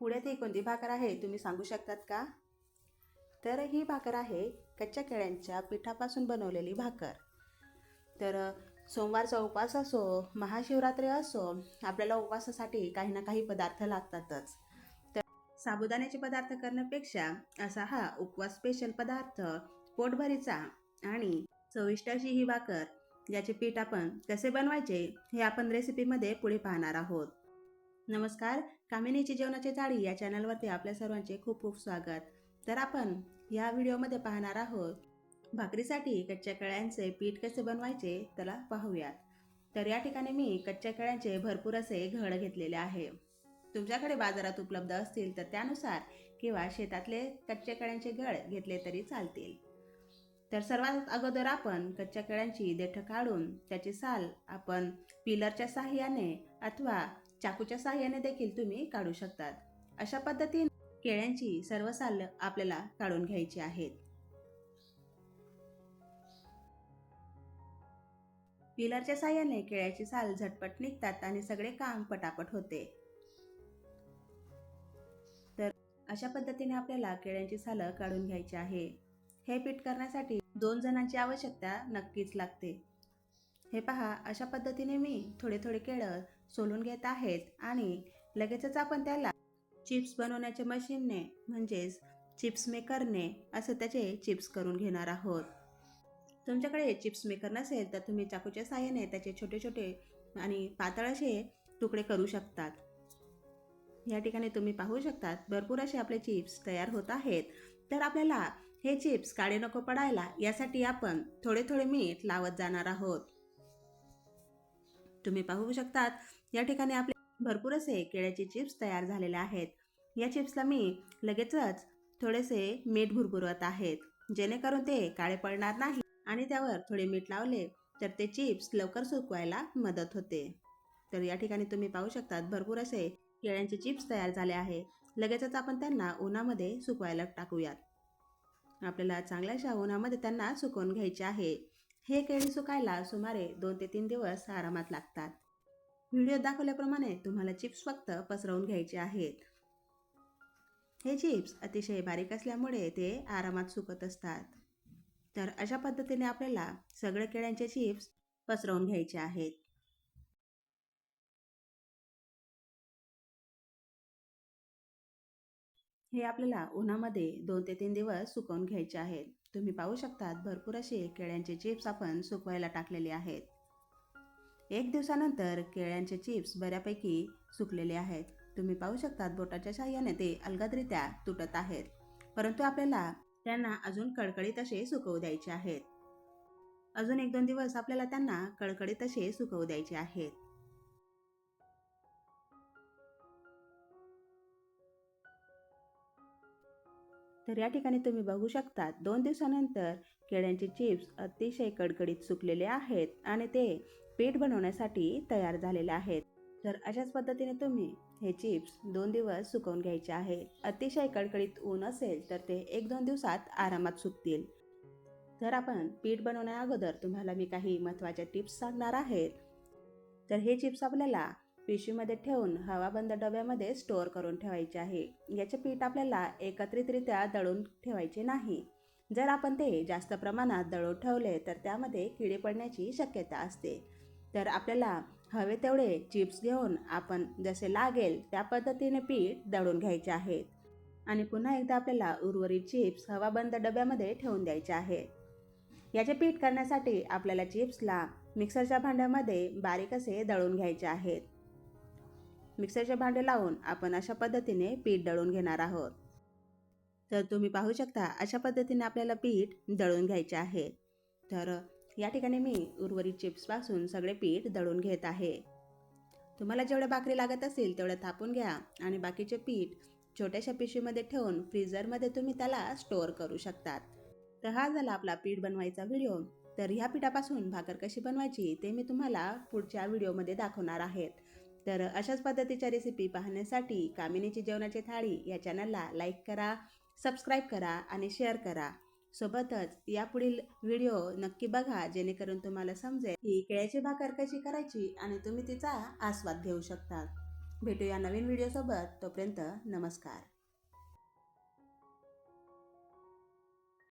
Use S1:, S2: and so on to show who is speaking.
S1: पुढे ती कोणती भाकर आहे तुम्ही सांगू शकतात का? तर ही भाकर आहे कच्च्या केळ्यांच्या पिठापासून बनवलेली भाकर. तर सोमवारचा उपवास असो महाशिवरात्री असो आपल्याला उपवासासाठी काही ना काही पदार्थ लागतातच. तर साबुदाण्याचे पदार्थ करण्यापेक्षा असा हा उपवास स्पेशल पदार्थ पोटभरीचा आणि चविष्ट अशी ही भाकर याचे पीठ आपण कसे बनवायचे हे आपण रेसिपीमध्ये पुढे पाहणार आहोत. नमस्कार कामिनीची जेवणाची जाळी या चॅनलवरती आपल्या सर्वांचे खूप खूप स्वागत. तर आपण या व्हिडिओमध्ये पाहणार आहोत भाकरीसाठी कच्च्या केळ्यांचे पीठ कसे बनवायचे त्याला पाहूयात. तर या ठिकाणी मी कच्च्या केळ्यांचे भरपूर असे घड घेतलेले आहे. तुमच्याकडे बाजारात उपलब्ध असतील तर त्यानुसार किंवा शेतातले कच्च्या केळ्यांचे घड घेतले तरी चालतील. तर सर्वात अगोदर आपण कच्च्या केळ्यांची देठ काढून त्याची साल आपण पिलरच्या सहाय्याने अथवा चाकूच्या साहाय्याने देखील तुम्ही काढू शकतात. अशा पद्धतीने केळ्यांची सर्व साल आपल्याला काढून घ्यायची आहेत. पिलरच्या सहाय्याने केळ्याची साल झटपट निघतात आणि सगळे काम पटापट होते. तर अशा पद्धतीने आपल्याला केळ्यांची सालं काढून घ्यायची आहे. हे पीठ करण्यासाठी दोन जणांची आवश्यकता नक्कीच लागते. हे पहा अशा पद्धतीने मी थोडे थोडे केळं सोलून घेत आहेत आणि लगेचच आपण त्याला चिप्स बनवण्याच्या मशीनने म्हणजेच चिप्स मेकरने असं त्याचे चिप्स करून घेणार आहोत. तुमच्याकडे चिप्स मेकर नसेल तर तुम्ही चाकूच्या साहाय्याने त्याचे छोटे छोटे आणि पातळ असे तुकडे करू शकतात. या ठिकाणी तुम्ही पाहू शकतात भरपूर असे आपले चिप्स तयार होत आहेत. तर आपल्याला हे चिप्स काळे नको पडायला यासाठी आपण थोडे थोडे मीठ लावत जाणार आहोत. तुम्ही पाहू शकतात या ठिकाणी आपले भरपूर असे केळ्याचे चिप्स तयार झालेले आहेत. या चिप्सला मी लगेचच थोडेसे मीठ भुरभुरवत आहेत जेणेकरून ते काळे पडणार नाही आणि त्यावर थोडे मीठ लावले तर ते चिप्स लवकर सुकवायला मदत होते. तर या ठिकाणी तुम्ही पाहू शकतात भरपूर असे केळ्यांचे चिप्स तयार झाले आहे. लगेचच आपण त्यांना उन्हामध्ये सुकवायला टाकूयात. आपल्याला चांगल्याशा उन्हामध्ये त्यांना सुकवून घ्यायचे आहे. हे केळी सुकायला सुमारे दोन ते तीन दिवस आरामात लागतात. व्हिडिओ दाखवल्याप्रमाणे तुम्हाला चिप्स फक्त पसरवून घ्यायचे आहेत. हे चिप्स अतिशय बारीक असल्यामुळे ते आरामात सुकत असतात. तर अशा पद्धतीने आपल्याला सगळे केळ्यांचे चिप्स पसरवून घ्यायचे आहेत. हे आपल्याला उन्हामध्ये दोन ते तीन दिवस सुकवून घ्यायचे आहेत. तुम्ही पाहू शकतात भरपूर असे केळ्यांचे चिप्स आपण सुकवायला टाकलेले आहेत. एक दिवसानंतर केळ्यांचे चिप्स बऱ्यापैकी सुकलेले आहेत. तुम्ही पाहू शकतात बोटाच्या साह्याने ते अलगदरित्या तुटत आहेत. परंतु आपल्याला त्यांना अजून कडकडीत असे सुकवू द्यायचे आहेत. अजून एक दोन दिवस आपल्याला त्यांना कडकडीत असे सुकवू द्यायचे आहेत. तर या ठिकाणी तुम्ही बघू शकता दोन दिवसानंतर केळ्यांचे चिप्स अतिशय कडकडीत सुकलेले आहेत आणि ते पीठ बनवण्यासाठी तयार झालेले आहेत. तर अशाच पद्धतीने तुम्ही हे चिप्स दोन दिवस सुकवून घ्यायचे आहे. अतिशय कडकडीत ऊन असेल तर ते एक दोन दिवसात आरामात सुकतील. तर आपण पीठ बनवण्या अगोदर तुम्हाला मी काही महत्त्वाच्या टिप्स सांगणार आहेत तर हे चिप्स आपल्याला पिशवीमध्ये ठेवून हवाबंद डब्यामध्ये स्टोअर करून ठेवायचे आहे. याचे पीठ आपल्याला एकत्रितरित्या दळून ठेवायचे नाही. जर आपण ते जास्त प्रमाणात दळून ठेवले तर त्यामध्ये किडे पडण्याची शक्यता असते. तर आपल्याला हवे तेवढे चिप्स घेऊन आपण जसे लागेल त्या पद्धतीने पीठ दळून घ्यायचे आहेत आणि पुन्हा एकदा आपल्याला उर्वरित चिप्स हवाबंद डब्यामध्ये ठेवून द्यायचे आहेत याचे पीठ करण्यासाठी आपल्याला चिप्सला मिक्सरच्या भांड्यामध्ये बारीक असे दळून घ्यायचे आहेत. मिक्सरचे भांडे लावून आपण अशा पद्धतीने पीठ दळून घेणार आहोत. तर तुम्ही पाहू शकता अशा पद्धतीने आपल्याला पीठ दळून घ्यायचे आहे. तर या ठिकाणी मी उर्वरित चिप्सपासून सगळे पीठ दळून घेत आहे. तुम्हाला जेवढ्या भाकरी लागत असेल तेवढ्या थापून घ्या आणि बाकीचे पीठ छोट्याशा पिशवीमध्ये ठेवून फ्रीझरमध्ये तुम्ही त्याला स्टोअर करू शकतात. तर हा झाला आपला पीठ बनवायचा व्हिडिओ. तर ह्या पिठापासून भाकर कशी बनवायची ते मी तुम्हाला पुढच्या व्हिडिओमध्ये दाखवणार आहेत. तर अशाच पद्धतीच्या रेसिपी पाहण्यासाठी कामिनीची जेवणाची थाळी या चॅनलला लाईक करा सबस्क्राईब करा आणि शेअर करा. सोबतच यापुढील व्हिडिओ नक्की बघा जेणेकरून तुम्हाला समजेल की केळ्याची भाकर कशी करायची आणि तुम्ही तिचा आस्वाद घेऊ शकता. भेटूया नवीन व्हिडिओसोबत तोपर्यंत नमस्कार.